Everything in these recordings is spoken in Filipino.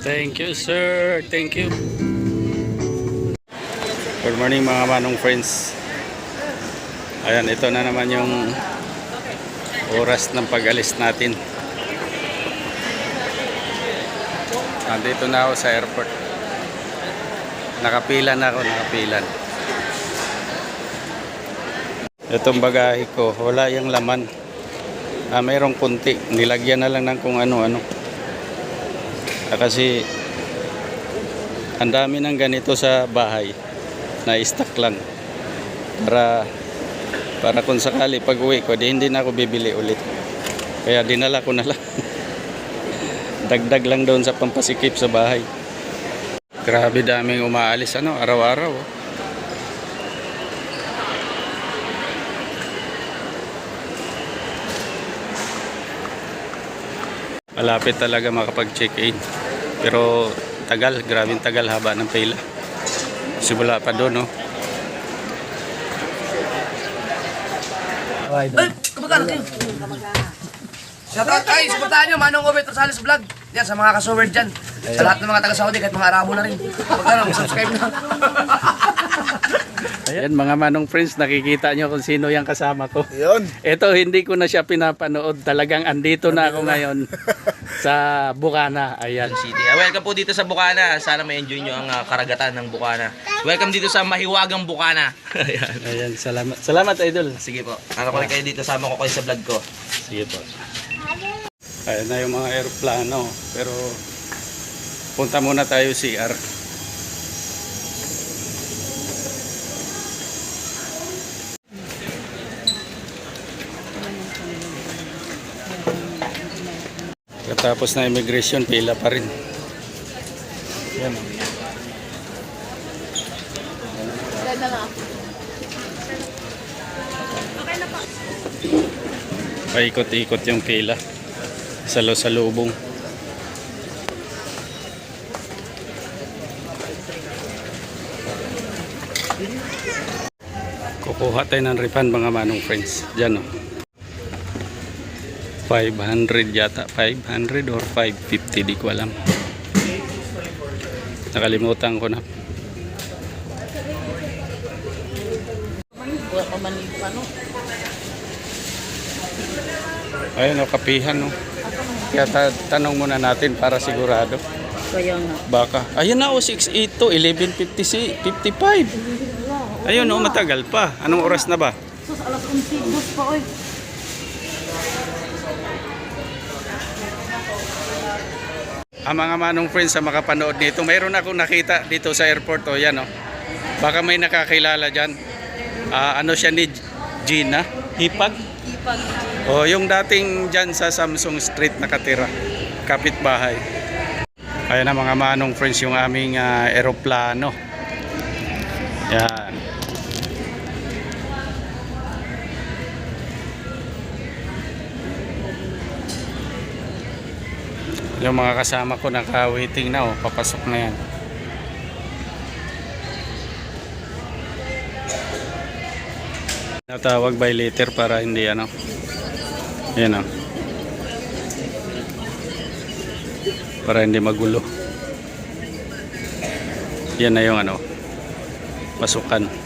Thank you, sir. Thank you. Good morning mga manong friends. Ayan, ito na naman yung oras ng pag-alis natin. Nandito na ako sa airport. Nakapilan na ako, nakapilan. Itong bagahe ko, wala yung laman. Ah, mayroong kunti. Nilagyan na lang ng kung ano-ano. Ah, kasi ang dami ng ganito sa bahay na stock lang. Para para kung sakali pag uwi ko di hindi na ako bibili ulit. Kaya dinala ko na lang. Dagdag lang doon sa pampasikip sa bahay. Grabe daming umaalis ano araw-araw oh. malapit talaga makapag-check-in pero tagal, grabing tagal haba ng pila simula pa doon no Ay, kumagana kayo. Shoutout ay, supportahan nyo, Manong Obet Rosales Vlog. Yan, sa mga kasuwer dyan. Sa lahat ng mga taga-Saudi, kahit mga Arabo na rin. Kumagana, subscribe na. Ayan mga manong friends, nakikita nyo kung sino yung kasama ko. Yun. Ito, hindi ko na siya pinapanood. Talagang andito na ako ngayon sa Bukana. Ayan. City. Ah, welcome po dito sa Bukana. Sana ma-enjoy nyo ang ah, karagatan ng Bukana. Welcome dito sa Mahiwagang Bukana. Ayan. Ayan, salamat. Salamat, Idol. Sige po. Ano ko rin kayo dito, sama ko kayo sa vlog ko. Sige po. Ayan na yung mga aeroplano. Pero punta muna tayo CR. Katapos na immigration, pila pa rin. Yan. oh. Paikot-ikot yung pila. Salo-salubong. Kukuha tayo ng refund mga manong friends. Diyan oh. 500 yata. 500 or 550 di ko alam. Nakalimutan ko na. Ayun o, kapihan o. Kaya ta- tanong muna natin para sigurado. Baka. Ayun na o, 682, 11.56, 55. Ayun o, matagal pa. Anong oras na ba? Alas 11, bus pa, oy. Ang mga manong friends sa makapanood nito, mayroon akong nakita dito sa airport o yan o. Baka may nakakilala dyan. Ah, ano siya ni Gina? Hipag? Ipag. O yung dating dyan sa Samsung Street nakatira. Kapitbahay. Ayan na mga manong friends yung aming ah, eroplano. Yan. Yung mga kasama ko naka-waiting na oh, papasok na yan. Natawag by letter para hindi ano. Yan oh. Para hindi magulo. Yan na yung ano. Pasukan.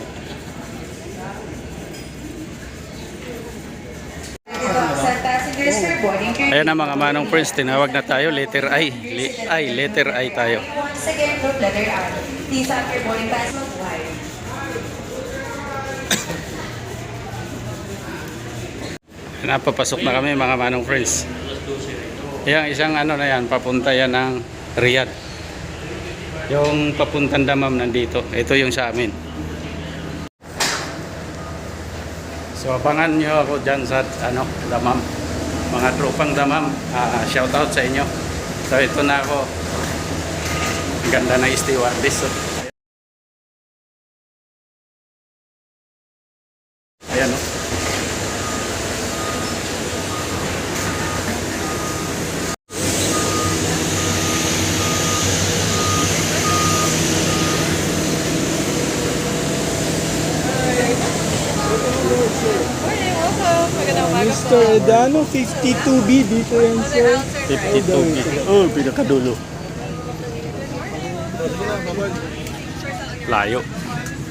Ayan na mga manong friends, tinawag na tayo, letter I. Le- I, letter I tayo. Once again, letter R. Please your boarding pass wide. Napapasok na kami mga manong friends. Yung isang ano na yan, papunta yan ng Riyadh. Yung papuntang damam nandito. Ito yung sa amin. So abangan nyo ako dyan sa ano, damam. Mga tropang damam. Ah, shout out sa inyo. So ito na ako. Ang ganda na stewardess. Oh. Ayan oh. Mr. Edano, 52B dito yan, sir. 52 Oh, pinakadulo. Layo.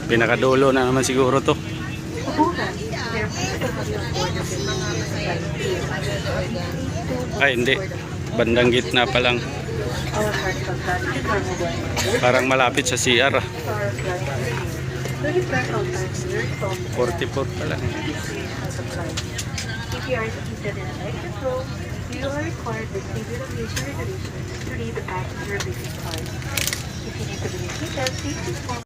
Pinakadulo na naman siguro to. Ay, hindi. Bandang gitna pa lang. Parang malapit sa CR. ah. 44 pa lang. If you are seated in an exit row, you are required by state regulation regulations to read the passenger business card. If you need to be seated, please inform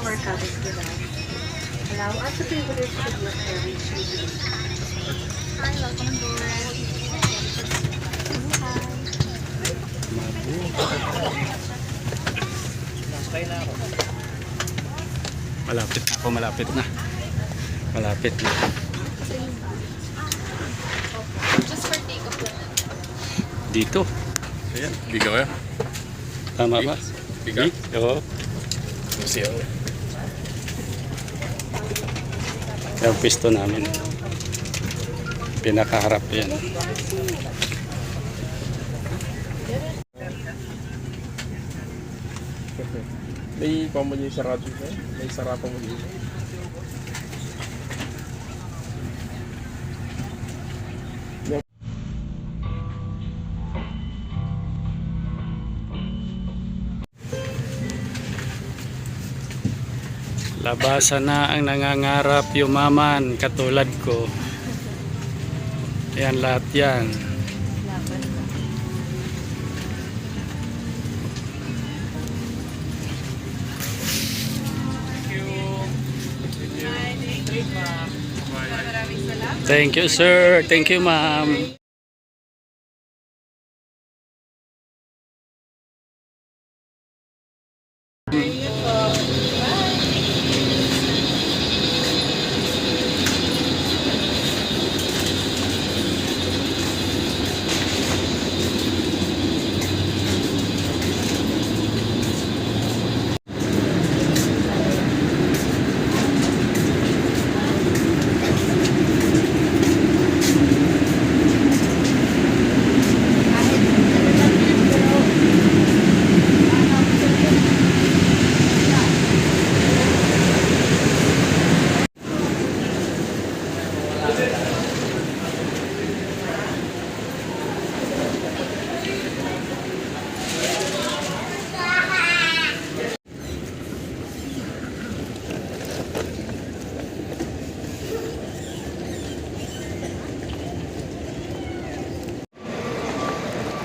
our cabin below. Allow us the privilege to be of service with you. Hi, welcome aboard. Malapit na ako, malapit na. Malapit na. Dito. Ayan, bigaw ya. Tama ba? Bigaw? Oo. Siya. Yung pisto namin. Pinakaharap yan. May common yung sarado siya. May sarapa mo dito. Labasan na ang nangangarap yumaman katulad ko. Yan lahat yan. Thank you sir. Thank you ma'am.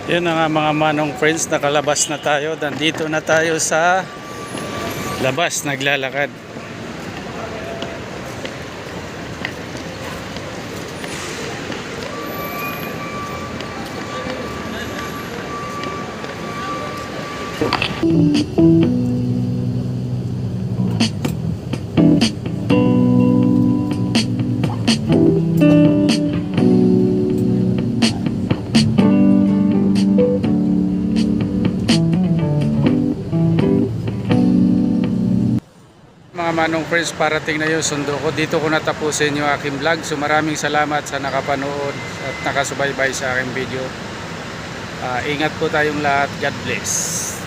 Yun na nga mga manong friends, nakalabas na tayo. Nandito na tayo sa labas, naglalakad. Mga manong friends, parating na yung sundo ko. Dito ko natapusin yung aking vlog. So maraming salamat sa nakapanood at nakasubaybay sa aking video. Ah, ingat po tayong lahat. God bless.